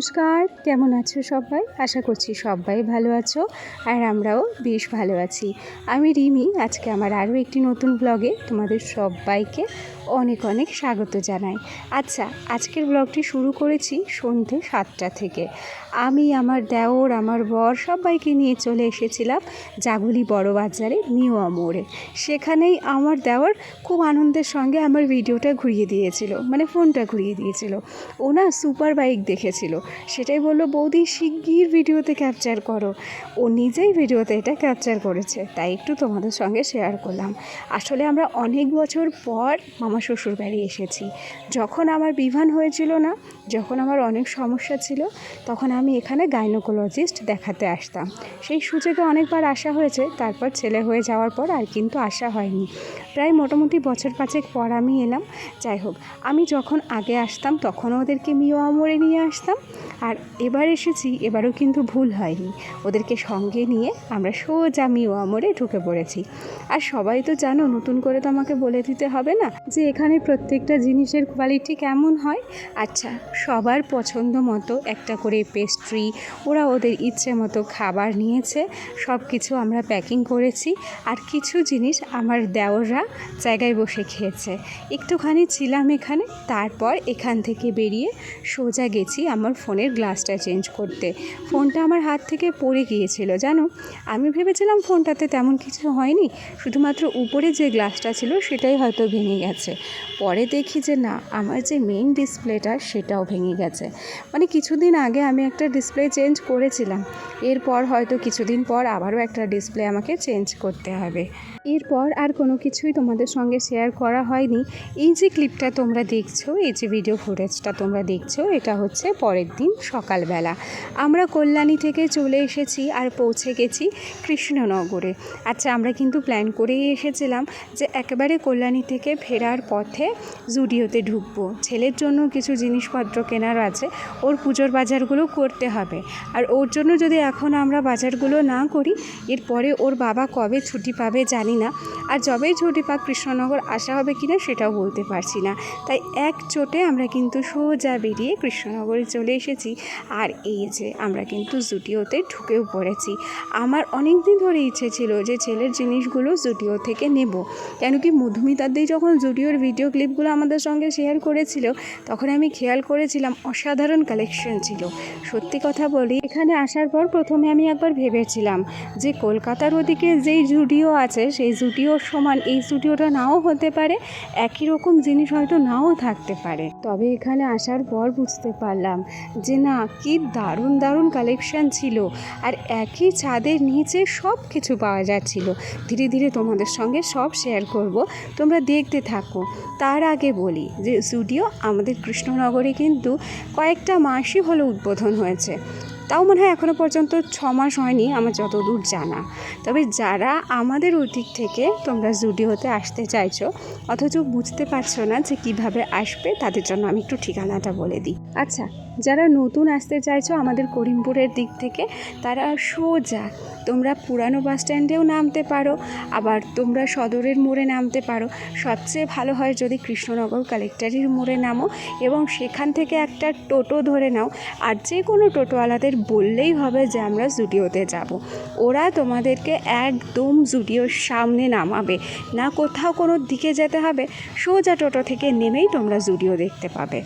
নমস্কার, কেমন আছো সবাই? আশা করছি সবাই ভালো আছো আর আমরাও বেশ ভালো আছি। আমি রিমি, আজকে আমার আরও একটি নতুন ব্লগে তোমাদের সবাইকে অনেক অনেক স্বাগত জানাই। আচ্ছা আজকের ব্লগটি শুরু করেছি সন্ধে সাতটা থেকে। আমি, আমার দেওর, আমার বর সবাইকে নিয়ে চলে এসেছিলাম জাগুলি বড় বাজারে নিউ মোড়ে সেখানেই আমার দেওর খুব আনন্দের সঙ্গে আমার ভিডিওটা ঘুরিয়ে দিয়েছিল মানে ফোনটা ঘুরিয়ে দিয়েছিল। ও না সুপার বাইক দেখেছিল। সেটাই বলল, বৌদি, শিগগির ভিডিওতে ক্যাপচার করো। ও নিজেই ভিডিওতে এটা ক্যাপচার করেছে, তাই একটু তোমাদের সঙ্গে শেয়ার করলাম। আসলে আমরা অনেক বছর পর মামা শ্বশুর বাড়ি এসেছি। যখন আমার বিভান হয়েছিল না, যখন আমার অনেক সমস্যা ছিল, তখন আমি এখানে গাইনোকোলজিস্ট দেখাতে আসতাম। সেই সুযোগে অনেকবার আসা হয়েছে, তারপর ছেলে হয়ে যাওয়ার পর আর কিন্তু আসা হয়নি। প্রায় মোটামুটি বছর পাঁচেক পর আমি এলাম। যাই হোক, আমি যখন আগে আসতাম তখনও ওদেরকে মিও আমরে নিয়ে আসতাম। আর এবার এসেছি, এবারও কিন্তু ভুল হয়নি। ওদেরকে সঙ্গে নিয়ে আমরা সোজা মিও আমরে ঢুকে পড়েছি। আর সবাই তো জানো, নতুন করে তো আমাকে বলে দিতে হবে না যে এখানে প্রত্যেকটা জিনিসের কোয়ালিটি কেমন হয়? আচ্ছা সবার পছন্দ মতো একটা করে পেস্ট্রি ওরা ওদের ইচ্ছে মতো খাবার নিয়েছে সব কিছু আমরা প্যাকিং করেছি, আর কিছু জিনিস আমার দেওররা জায়গায় বসে খেয়েছে। একটুখানি ছিলাম এখানে, তারপর এখান থেকে বেরিয়ে সোজা গেছি আমার ফোনের গ্লাসটা চেঞ্জ করতে। ফোনটা আমার হাত থেকে পড়ে গিয়েছিল, জানো? আমি ভেবেছিলাম ফোনটাতে তেমন কিছু হয়নি, শুধুমাত্র উপরে যে গ্লাসটা ছিল, সেটাই হয়তো ভেঙে গেছে। পরে দেখি যে না, আমার যে মেইন ডিসপ্লেটা সেটাও ভেঙে গেছে। মানে কিছুদিন আগে আমি একটা ডিসপ্লে চেঞ্জ করেছিলাম। এরপর হয়তো কিছুদিন পর আবারও একটা ডিসপ্লে আমাকে চেঞ্জ করতে হবে। এরপর আর কোনো কিছুই তোমাদের সঙ্গে শেয়ার করা হয়নি। এই যে ক্লিপটা তোমরা দেখছ, এই যে ভিডিও ফুটেজটা তোমরা দেখছ, এটা হচ্ছে পরের দিন সকালবেলা। আমরা কল্যাণী থেকে চলে এসেছি আর পৌঁছে গেছি কৃষ্ণনগরে। আচ্ছা আমরা কিন্তু প্ল্যান করেই এসেছিলাম যে একেবারে কল্যাণী থেকে ফেরার পথে জুডিওতে ঢুকবো। ছেলের জন্য কিছু জিনিসপত্র কেনার আছে, ওর পুজোর বাজারগুলো করতে হবে। আর ওর জন্য যদি এখন আমরা বাজারগুলো না করি, এরপরে ওর বাবা কবে ছুটি পাবে জানি না। আর যবেই ছুটি পাক, কৃষ্ণনগর আসা হবে কি না সেটাও বলতে পারছি না। তাই এক চোটে আমরা কিন্তু সোজা বেরিয়ে কৃষ্ণনগরে চলে এসেছি। আর এই যে আমরা কিন্তু জুডিওতে ঢুকেও পড়েছি। আমার অনেক দিন ধরে ইচ্ছে ছিল যে ছেলের জিনিসগুলো জুডিও থেকে নেব। কেন কি মধুমিতাদি যখন জুডিওর ভিডিও ক্লিপগুলো আমাদের সঙ্গে শেয়ার করেছিল, তখন আমি খেয়াল করেছিলাম অসাধারণ কালেকশন ছিল। সত্যি কথা বলি, এখানে আসার পর প্রথমে আমি একবার ভেবেছিলাম যে কলকাতার ওদিকে যেই জুডিও আছে, সেই জুডিওর সমান এই জুডিওটা নাও হতে পারে, একই রকম জিনিস হয়তো নাও থাকতে পারে। তবে এখানে আসার পর বুঝতে পারলাম যে না, কি দারুণ দারুণ কালেকশন ছিল। আর একই ছাদের নিচে সব কিছু পাওয়া যাচ্ছিল। ধীরে ধীরে তোমাদের সঙ্গে সব শেয়ার করব, তোমরা দেখতে থাকো। তার আগে বলি যে স্টুডিও আমাদের কৃষ্ণনগরে কিন্তু কয়েকটা মাসই হলো উদ্বোধন হয়েছে। তাও মনে হয় এখনও পর্যন্ত ছ মাস হয়নি, আমার যতদূর জানা। তবে যারা আমাদের ওদিক থেকে তোমরা জুডিওতে আসতে চাইছো, অথচ বুঝতে পারছ না যে কীভাবে আসবে, তাদের জন্য আমি একটু ঠিকানাটা বলে দিই। আচ্ছা যারা নতুন আসতে চাইছো আমাদের করিমপুরের দিক থেকে, তারা সোজা তোমরা পুরানো বাস স্ট্যান্ডেও নামতে পারো, আবার তোমরা সদরের মোড়ে নামতে পারো। সবচেয়ে ভালো হয় যদি কৃষ্ণনগর কালেক্টরের মোড়ে নামো এবং সেখান থেকে একটা টোটো ধরে নাও, আর যে কোনো টোটোওয়ালাদের বললেই হবে যে আমরা জুডিওতে যাব। ওরা তোমাদেরকে একদম জুডিওর সামনে নামাবে। না কোথাও কোনো দিকে যেতে হবে, সোজা টোটো থেকে নেমেই তোমরা জুডিও দেখতে পাবে।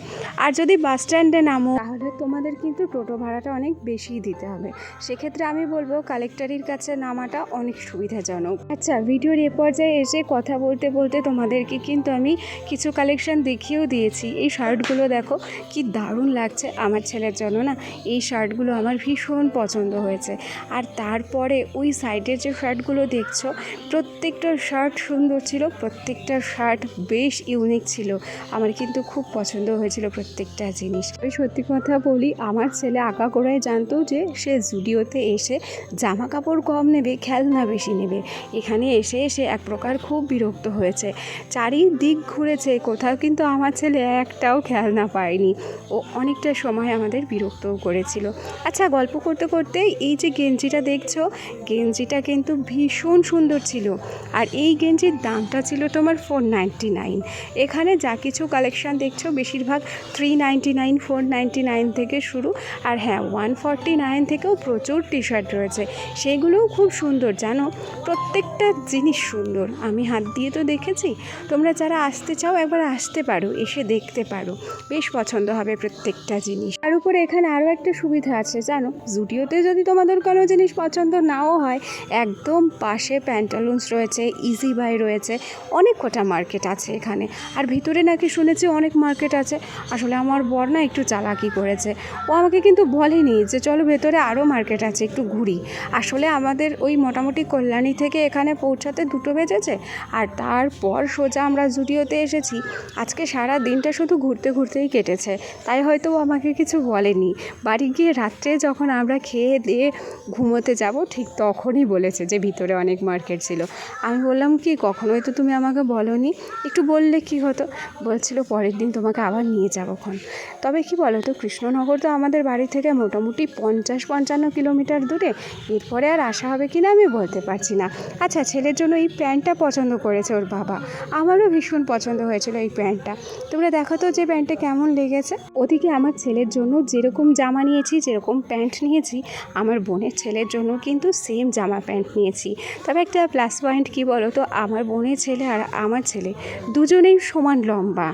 আর যদি বাস স্ট্যান্ডে নামো তাহলে তোমাদের কিন্তু টোটো ভাড়াটা অনেক বেশি দিতে হবে। সেক্ষেত্রে আমি বলব কালেক্টরির কাছে নামাটা অনেক সুবিধাজনক। আচ্ছা ভিডিওর এ পর্যায়ে এসে কথা বলতে বলতে তোমাদেরকে কিন্তু আমি কিছু কালেকশন দেখিয়েও দিয়েছি। এই শার্টগুলো দেখো, কি দারুণ লাগছে। আমার ছেলের জন্য না, এই শার্টগুলো আমার ভীষণ পছন্দ হয়েছে। আর তারপরে ওই সাইডের যে শার্টগুলো দেখছ, প্রত্যেকটা শার্ট সুন্দর ছিল, প্রত্যেকটা শার্ট বেশ ইউনিক ছিল। আমার কিন্তু খুব পছন্দ হয়েছিল প্রত্যেকটা জিনিস। ওই সত্যি কথা বলি, আমার ছেলে আঁকা করাই জানতো যে সে জুডিওতে এসে জামা কাপড় কম নেবে, খেলনা বেশি নেবে। এখানে এসে এসে এক প্রকার খুব বিরক্ত হয়েছে। চারিদিক ঘুরেছে, কোথাও কিন্তু আমার ছেলে একটাও খেলনা পায়নি। ও অনেকটা সময় আমাদের বিরক্তও করেছিল। আচ্ছা গল্প করতে করতে এই যে গেঞ্জিটা দেখছ, গেঞ্জিটা কিন্তু ভীষণ সুন্দর ছিল। আর এই গেঞ্জির দামটা ছিল তোমার ফোর নাইনটি নাইন এখানে যা কিছু কালেকশান দেখছ, বেশিরভাগ three ninety nine four ninety nine nine থেকে শুরু আর হ্যাঁ ওয়ান ফর্টি নাইন থেকেও প্রচুর টি শার্ট রয়েছে। সেগুলোও খুব সুন্দর, জানো? প্রত্যেকটা জিনিস সুন্দর। আমি হাত দিয়ে তো দেখেছি। তোমরা যারা আসতে চাও, একবার আসতে পারো, এসে দেখতে পারো। বেশ পছন্দ হবে প্রত্যেকটা জিনিস। তার উপরে এখানে আরও একটা সুবিধা আছে, জানো? জুডিওতে যদি তোমাদের কোনো জিনিস পছন্দ নাও হয়, একদম পাশে প্যান্টালুন্স রয়েছে, ইজি বাই রয়েছে, অনেক কটা মার্কেট আছে এখানে। আর ভিতরে নাকি শুনেছি অনেক মার্কেট আছে। আসলে আমার বর না একটু চালাকি করেছে। ও আমাকে কিন্তু বলেনি যে, চলো ভেতরে আরও মার্কেট আছে, একটু ঘুরি। আসলে আমাদের ওই মোটামুটি কল্যাণী থেকে এখানে পৌঁছাতে দুটো বেজেছে, আর তারপর সোজা আমরা জুডিওতে এসেছি। আজকে সারা দিনটা শুধু ঘুরতে ঘুরতেই কেটেছে, তাই হয়তো ও আমাকে কিছু বলেনি। বাড়ি গিয়ে রাত্রে যখন আমরা খেয়ে দিয়ে ঘুমোতে যাব, ঠিক তখনই বলেছে যে, ভিতরে অনেক মার্কেট ছিল। আমি বললাম, কি, কখনোই তো তুমি আমাকে বলনি। একটু বললে কি হতো? বলছিল, পরের দিন তোমাকে আবার নিয়ে যাব খন। তবে কি বলো তো কৃষ্ণনগর তো আমাদের বাড়ি থেকে মোটামুটি পঞ্চাশ পঞ্চান্ন কিলোমিটার দূরে। এরপরে আর আসা হবে কি না আমি বলতে পারছি না। আচ্ছা ছেলের জন্য এই প্যান্টটা পছন্দ করেছে ওর বাবা। আমারও ভীষণ পছন্দ হয়েছিল এই প্যান্টটা। তোমরা দেখো তো যে প্যান্টটা কেমন লেগেছে। ওদিকে আমার ছেলের জন্য যেরকম জামা নিয়েছি, যেরকম প্যান্ট নিয়েছি, আমার বোনের ছেলের জন্য কিন্তু সেম জামা প্যান্ট নিয়েছি। তবে একটা প্লাস পয়েন্ট কি বলো তো আমার বোনের ছেলে আর আমার ছেলে দুজনেই সমান লম্বা।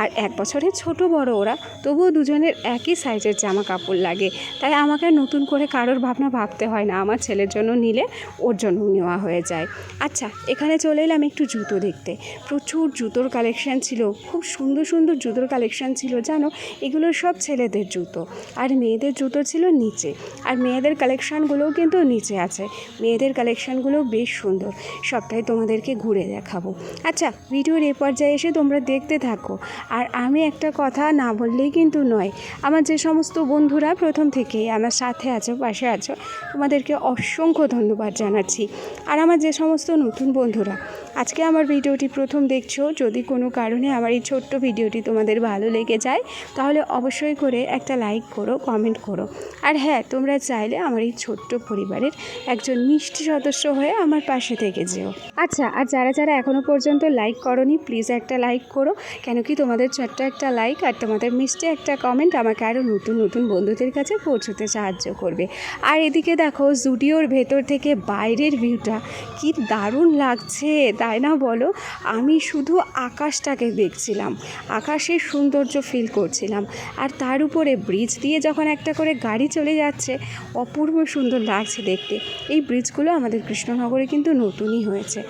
আর এক বছরের ছোট বড় ওরা, তবুও দুজনের একই সাইজের জামা কাপড় লাগে। তাই আমাকে নতুন করে কারোর ভাবনা ভাবতে হয় না। আমার ছেলের জন্য নিলে ওর জন্য নেওয়া হয়ে যায়। আচ্ছা এখানে চলে এলাম একটু জুতো দেখতে। প্রচুর জুতোর কালেকশান ছিল। খুব সুন্দর সুন্দর জুতোর কালেকশান ছিল, জানো? এগুলো সব ছেলেদের জুতো। আর মেয়েদের জুতো ছিল নিচে। আর মেয়েদের কালেকশানগুলোও কিন্তু নিচে আছে। মেয়েদের কালেকশানগুলো বেশ সুন্দর। সবটাই তোমাদেরকে ঘুরে দেখাবো। আচ্ছা ভিডিওর এ পর্যায়ে এসে তোমরা দেখতে থাকো। আর আমি একটা কথা না বললেই কিন্তু নয়। আমার যে সমস্ত বন্ধুরা প্রথম থেকেই আমার সাথে আছো, পাশে আছো, তোমাদেরকে অসংখ্য ধন্যবাদ জানাচ্ছি। আর আমার যে সমস্ত নতুন বন্ধুরা, আজকে আমার ভিডিওটি প্রথম দেখছ, যদি কোনো কারণে আমার এই ছোট্ট ভিডিওটি তোমাদের ভালো লেগে যায়, তাহলে অবশ্যই করে একটা লাইক করো কমেন্ট করো। আর হ্যাঁ তোমরা চাইলে আমার এই ছোট্ট পরিবারের একজন মিষ্টি সদস্য হয়ে আমার পাশে থেকে যেও। আচ্ছা আর যারা যারা এখনও পর্যন্ত লাইক করনি প্লিজ একটা লাইক করো, কেন কি তোমাদের ছোট্ট একটা লাইক আর তোমাদের মিষ্টি একটা কমেন্ট আমাকে আরও নতুন নতুন বন্ধুদের কাছে পৌঁছতে সাহায্য করবে। আর এদিকে দেখো, জুডিওর ভেতর থেকে বাইরের ভিউটা কি দারুণ লাগছে, তাই না বলো? আমি শুধু আকাশটাকে দেখছিলাম, আকাশের সৌন্দর্য ফিল করছিলাম। আর তার উপরে ব্রিজ দিয়ে যখন একটা করে গাড়ি চলে যাচ্ছে, অপূর্ব সুন্দর লাগছে দেখতে। এই ব্রিজগুলো আমাদের কৃষ্ণনগরে কিন্তু নতুনই হয়েছে।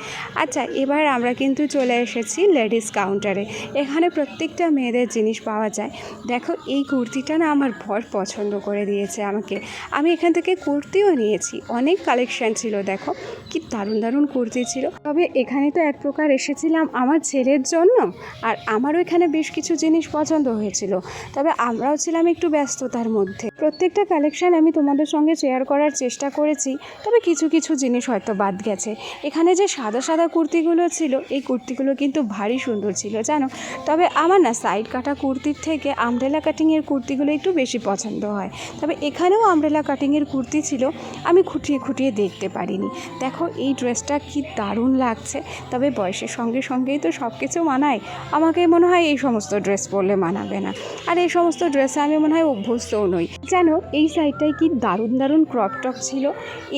আচ্ছা এবার আমরা কিন্তু চলে এসেছি লেডিস কাউন্টারে এখানে প্রত্যেকটা মেয়েদের জিনিস পাওয়া যায়। দেখো, এই কুর্তিটা না আমার ভর পছন্দ করে দিয়েছে আমাকে। আমি এখান থেকে কুর্তিও নিয়েছি। অনেক কালেকশন ছিল, দেখো। কি দারুণ দারুণ কুর্তি ছিল। তবে এখানে তো এক প্রকার এসেছিলাম আমার ছেলের জন্য, আর আমারও এখানে বেশ কিছু জিনিস পছন্দ হয়েছিল। তবে আমরাও ছিলাম একটু ব্যস্ততার মধ্যে। প্রত্যেকটা কালেকশান আমি তোমাদের সঙ্গে শেয়ার করার চেষ্টা করেছি, তবে কিছু কিছু জিনিস হয়তো বাদ গেছে। এখানে যে সাদা সাদা কুর্তিগুলো ছিল, এই কুর্তিগুলো কিন্তু ভারী সুন্দর ছিল, জানো? তবে আমার না সাইড কাটা কুর্তির থেকে আমরেলা কাটিংয়ের কুর্তিগুলো একটু বেশি পছন্দ হয়। তবে এখানেও আমরেলা কাটিংয়ের কুর্তি ছিল, আমি খুঁটিয়ে খুঁটিয়ে দেখতে পারিনি। দেখো, এই ড্রেসটা কি দারুণ লাগছে। তবে বয়সের সঙ্গে সঙ্গেই তো সব কিছু মানায়। আমাকে মনে হয় এই সমস্ত ড্রেস পরলে মানাবে না। আর এই সমস্ত ড্রেসে আমি মনে হয় অভ্যস্তও নই। যেন এই সাইডটায় কি দারুণ দারুণ ক্রপ টপ ছিল।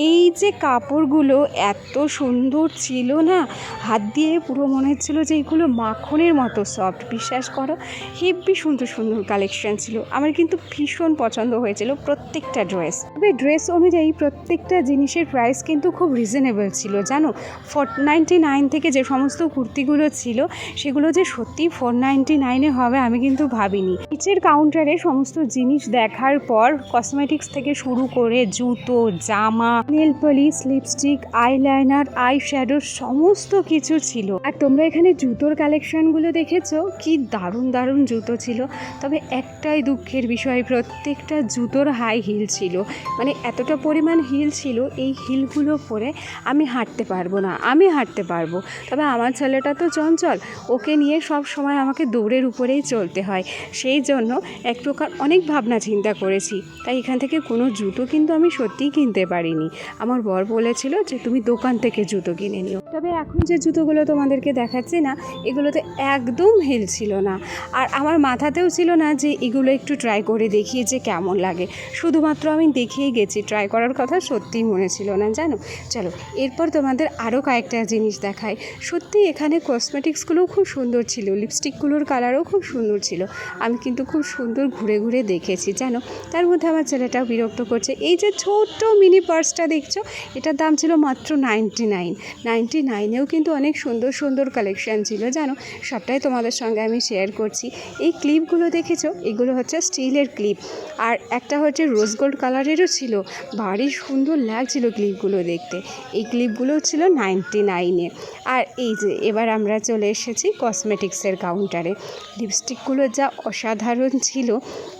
এই যে কাপড়গুলো এত সুন্দর ছিল না, হাত দিয়ে পুরো মনে হচ্ছিল যে এগুলো মাখনের মতো সফট বিশ্বাস করো? হেভি সুন্দর সুন্দর কালেকশন ছিল। আমার কিন্তু ভীষণ পছন্দ হয়েছিল প্রত্যেকটা ড্রেস তবে ড্রেস অনুযায়ী প্রত্যেকটা জিনিসের প্রাইস কিন্তু খুব রিজনেবল ছিল, জানো? ফোর নাইনটি নাইন থেকে যে সমস্ত কুর্তিগুলো ছিল, সেগুলো যে সত্যি ফোর নাইনটি নাইনে হবে আমি কিন্তু ভাবিনি। নিচের কাউন্টারে সমস্ত জিনিস দেখার পর কসমেটিক্স থেকে শুরু করে জুতো, জামা nail polish lipstick eyeliner eye shadow সমস্ত কিছু ছিল। আর তোমরা এখানে জুতোর কালেকশনগুলো দেখেছ? কি দারুণ দারুণ জুতো ছিল। তবে একটাই দুঃখের বিষয় প্রত্যেকটা জুতোর হাই হিল ছিল। মানে এতটা পরিমাণ হিল ছিল, এই হিলগুলো পরে আমি হাঁটতে পারব না, আমি হাঁটতে পারব। তবে আমার ছেলেটা তো চঞ্চল, ওকে নিয়ে সব সময় আমাকে দৌড়ের উপরেই চলতে হয়। সেই জন্য এক প্রকার অনেক ভাবনা চিন্তা করেছি। তাই এখান থেকে কোনো জুতো কিন্তু আমি সত্যিই কিনতে পারিনি। আমার বর বলেছিল যে, তুমি দোকান থেকে জুতো কিনে নিও। তবে এখন যে জুতোগুলো তোমাদেরকে দেখাচ্ছি না, এগুলোতে একদম হিল ছিল না। আর আমার মাথাতেও ছিল না যে এগুলো একটু ট্রাই করে দেখি যে কেমন লাগে। শুধুমাত্র আমি দেখেই গেছি ট্রাই করার কথা সত্যিই মনে ছিল না, জানো? চলো, এরপর তোমাদের আরও কয়েকটা জিনিস দেখাই। সত্যি এখানে কসমেটিক্সগুলোও খুব সুন্দর ছিল লিপস্টিকগুলোর কালারও খুব সুন্দর ছিল। আমি কিন্তু খুব সুন্দর ঘুরে ঘুরে দেখেছি, জানো? তার মধ্যে আমার ছেলেটাও বিরক্ত করছে। এই যে ছোট্ট মিনি পার্সটা দেখছ, এটার দাম ছিল মাত্র নাইনটি নাইন নাইনটি নাইনেও কিন্তু অনেক সুন্দর সুন্দর কালেকশান ছিল, জানো? সবটাই তোমাদের সঙ্গে আমি শেয়ার করছি। এই ক্লিপগুলো দেখেছ? এগুলো হচ্ছে স্টিলের ক্লিপ আর একটা হচ্ছে রোজ গোল্ড কালারেরও ছিল। ভারী সুন্দর লাগছিল ক্লিপগুলো দেখতে। এই ক্লিপগুলো ছিল নাইনটি নাইনে আর এই যে, এবার আমরা চলে এসেছি কসমেটিক্সের কাউন্টারে লিপস্টিকগুলো যা অসাধারণ ছিল,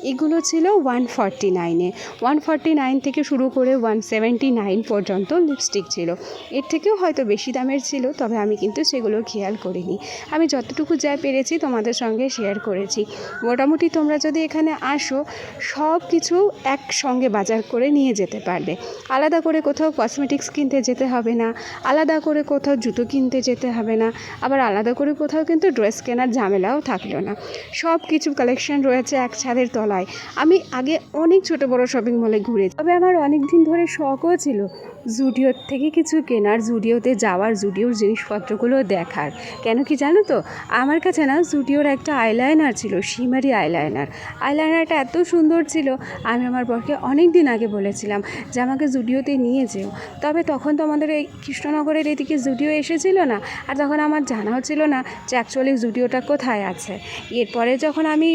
এগুলো ছিল ওয়ান ফর্টি নাইনে ওয়ান ফর্টি নাইন থেকে শুরু করে ওয়ান সেভেন্টি নাইন পর্যন্ত লিপস্টিক ছিল। এর থেকেও হয়তো বেশি দামের ছিল, তবে আমি কিন্তু সেগুলো খেয়াল করিনি। আমি যতটুকু যা পেরেছি তোমাদের সঙ্গে শেয়ার করেছি। মোটামুটি তোমরা যদি এখানে আসো, সব কিছু একসঙ্গে বাজার করে নিয়ে যেতে পারবে। আলাদা করে কোথাও কসমেটিক্স কিনতে যেতে হবে না, আলাদা করে কোথাও জুতো কিনতে যেতে হবে না, আবার আলাদা করে কোথাও কিন্তু ড্রেস কেনার ঝামেলাও থাকল না। সব কিছু কালেকশন রয়েছে এক ছাদের তলায়। আমি আগে অনেক ছোট বড় শপিং মলে ঘুরেছি, তবে আমার অনেক দিন ধরে শখও ছিল, জুডিওর থেকে কিছু কেনার, জুডিওতে যাওয়ার জুডিওর জিনিসপত্রগুলো দেখার। কেন কি জানো তো? আমার কাছে না জুডিওর একটা আইলাইনার ছিল শিমারি আইলাইনার। আইলাইনারটা এত সুন্দর ছিল, আমি আমার বরকে অনেক দিন আগে বলেছিলাম যে আমাকে জুডিওতে নিয়ে যেও। তবে তখন তো আমাদের এই কৃষ্ণনগরের এদিকে জুডিও এসেছিল না, আর তখন আমার জানাও ছিল না যে অ্যাকচুয়ালি জুডিওটা কোথায় আছে। এরপরে যখন আমি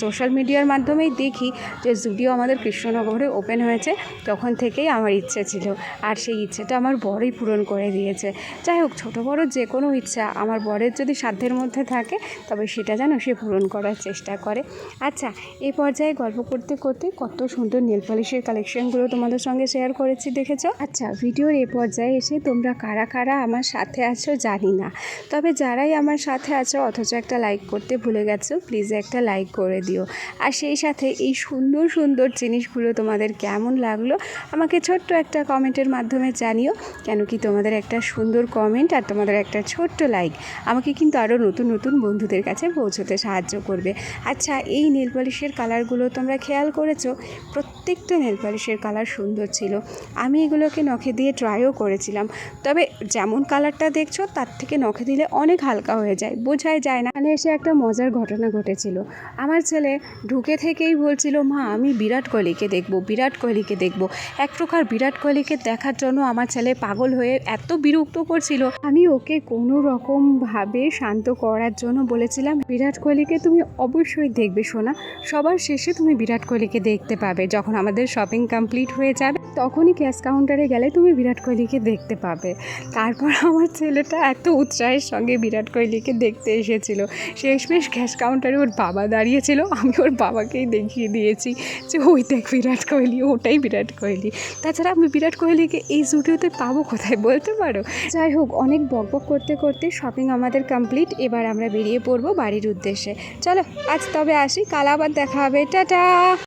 সোশ্যাল মিডিয়ার মাধ্যমেই দেখি যে জুডিও আমাদের কৃষ্ণনগরে ওপেন হয়েছে, তখন থেকেই আমার ইচ্ছে ছিল। আর সেই ইচ্ছেটা আমার বড়ই পূরণ করে দিয়েছে। যাই হোক, ছোটো বড় যে কোনো ইচ্ছা আমার বরের যদি সাধ্যের মধ্যে থাকে, তবে সেটা যেন সে পূরণ করার চেষ্টা করে। আচ্ছা এই পর্যায়ে গল্প করতে করতে কত সুন্দর নেল পলিশের কালেকশনগুলো তোমাদের সঙ্গে শেয়ার করেছি, দেখেছ? আচ্ছা ভিডিওর এই পর্যায়ে এসে তোমরা কারা কারা আমার সাথে আছো জানি না। তবে যারাই আমার সাথে আছো, অথচ একটা লাইক করতে ভুলে গেছো প্লিজ একটা লাইক করে দিও। আর সেই সাথে এই সুন্দর সুন্দর জিনিসগুলো তোমাদের কেমন লাগল, আমাকে ছোট্ট একটা কমেন্টের মাধ্যমে জানিও, কেন কি তোমাদের একটা সুন্দর কমেন্ট আর তোমাদের একটা ছোট্ট লাইক আমাকে কিন্তু আরও নতুন নতুন বন্ধুদের কাছে পৌঁছতে সাহায্য করবে। আচ্ছা এই নেল পলিশের কালারগুলো তোমরা খেয়াল করেছ? প্রত্যেকটা নেল পলিশের কালার সুন্দর ছিল। আমি এগুলোকে নখে দিয়ে ট্রাইও করেছিলাম। তবে যেমন কালারটা দেখছ, তার থেকে নখে দিলে অনেক হালকা হয়ে যায়। বোঝাই যায় না। এখানে এসে একটা মজার ঘটনা ঘটেছিল। আমার ছেলে ঢুকে থেকেই বলছিল, মা, আমি বিরাট কোহলিকে দেখব, বিরাট কোহলিকে দেখব। এক প্রকার বিরাট কোহলিকে দেখার জন্য আমার ছেলে পাগল হয়ে এত বিরক্ত করছিল আমি ওকে কোনো রকমভাবে শান্ত করার জন্য বলেছিলাম, বিরাট কোহলিকে তুমি অবশ্যই দেখবে শোনা সবার শেষে তুমি বিরাট কোহলিকে দেখতে পাবে। যখন আমাদের শপিং কমপ্লিট হয়ে যাবে, তখনই ক্যাশ কাউন্টারে গেলে তুমি বিরাট কোহলিকে দেখতে পাবে। তারপর আমার ছেলেটা এত উৎসাহের সঙ্গে বিরাট কোহলিকে দেখতে এসেছিল। শেষমেশ ক্যাশ কাউন্টারে ওর বাবা দাঁড়িয়েছিল। আমি ওর বাবাকেই দেখিয়ে দিয়েছি যে, ওই দেখ বিরাট কোহলি, ওটাই বিরাট কোহলি। তাছাড়া আমি বিরাট কোহলিকে এই স্টুডিওতে পাবো কোথায় বলতে পারো? যাই হোক, অনেক বক বক করতে করতে শপিং আমাদের কমপ্লিট এবার আমরা বেরিয়ে পড়ব বাড়ির উদ্দেশ্যে। চলো, আজ তবে আসি, কাল আবার দেখা হবে। টাটা!